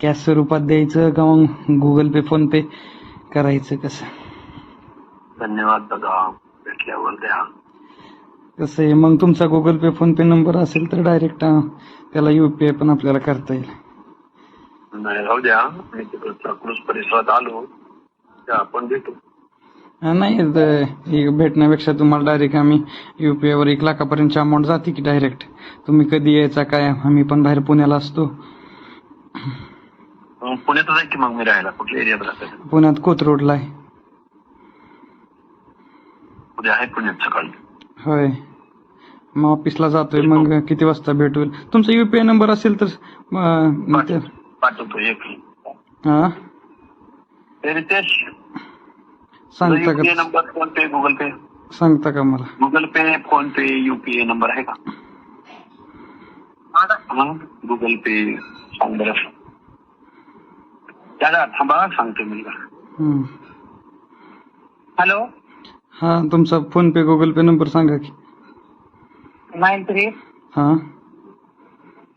Cash स्वरूपात द्यायचं का मग गुगल पे फोन पे करायचं कसं? धन्यवाद दादा भेटल्यावर द्या. कसं आहे? मग तुमचा Google pay phone pay number असेल तर डायरेक्ट त्याला यू पी आय पण आपल्याला करता येईल. नाही राहू द्या. मी तिकडे चाकूस परिसरात आलो. त्या आपण भेटू. नाही भेटण्यापेक्षा तुम्हाला डायरेक्ट आम्ही यू पी आयवर एक लाखापर्यंतची अमाऊंट जाते की डायरेक्ट तुम्ही कधी यायचा काय आम्ही पण बाहेर पुण्याला असतो. पुण्यातच आहे की मग मी राहायला? कुठल्या एरियात राहते पुण्यात कोथ रोडला आहे. उद्या आहे पुण्यात सकाळी. होय. मग ऑफिसला जातोय मग किती वाजता भेट? होईल तुमचा यू पी आय नंबर असेल तर अं, मग ते- पाठवतो एक हा? रितेश सांगता युपीआय का number phone pay? Google pay? सांगता का मला? Google pay phone pay UPI number आहे का? हा? गुगल पे सांग बरं. दादा थांबा सांगतो मी हम्म. हॅलो? हा तुमचा phone pay Google pay number सांगा की। Nine three? हा।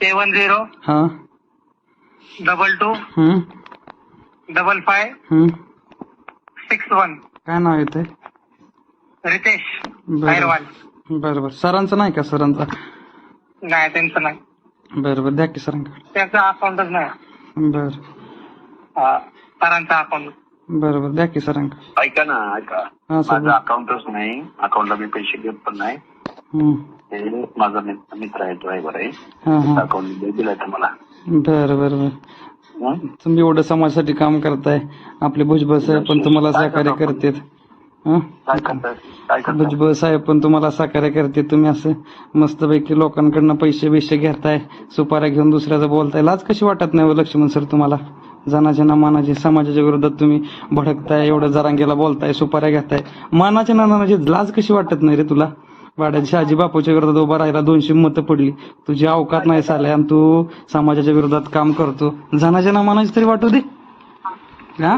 सेवन झिरो हा। Double two? हम्म। डबल फाय हम्म। Six one? काय नाव येतंय रितेश बरं. खैरवाल बरं बरं. सरांचं नाही का सरांचा? नाही त्यांचं नाही. बरं बरं. द्या की सरांकडे त्यांचं अकाउंटच नाही. बरं. सरांचं अकाउंट बरं बरं द्या की ऐका ना ऐका. हा सर माझं अकाउंटच नाही अकाउंटला मी पैसे देत पण नाही. हम्म. हे माझा मित्र मित्र आहे ड्रायव्हर आहे. हा हा. अकाउंट दिलाय तर मला बरं बरं बरं. हं? तुम्ही एवढं समाजासाठी काम करताय आपले भुजबळ साहेब पण तुम्हाला सहकार्य करतात. हं? काय काय भुजबळ साहेब पण तुम्हाला सहकार्य करते तुम्ही असं मस्तपैकी लोकांकडनं पैसे बिशे घेताय सुपाऱ्या घेऊन दुसऱ्याचं बोलताय. लाज कशी वाटत नाही हो लक्ष्मण सर तुम्हाला? जनाच्या ना मानाचे समाजाच्या विरोधात तुम्ही भडकताय एवढं जरांगेला बोलताय सुपाऱ्या घेताय. मानाच्या ना मानाची लाज कशी वाटत नाही रे तुला? वाड्याच्या शहाजी बापूच्या विरोधात उभा राहिला दोनशे मतं पडली. तुझी अवकात नाही साले आणि तू समाजाच्या विरोधात काम करतो. जनाच्या ना मानाची तरी वाटू दे. हा?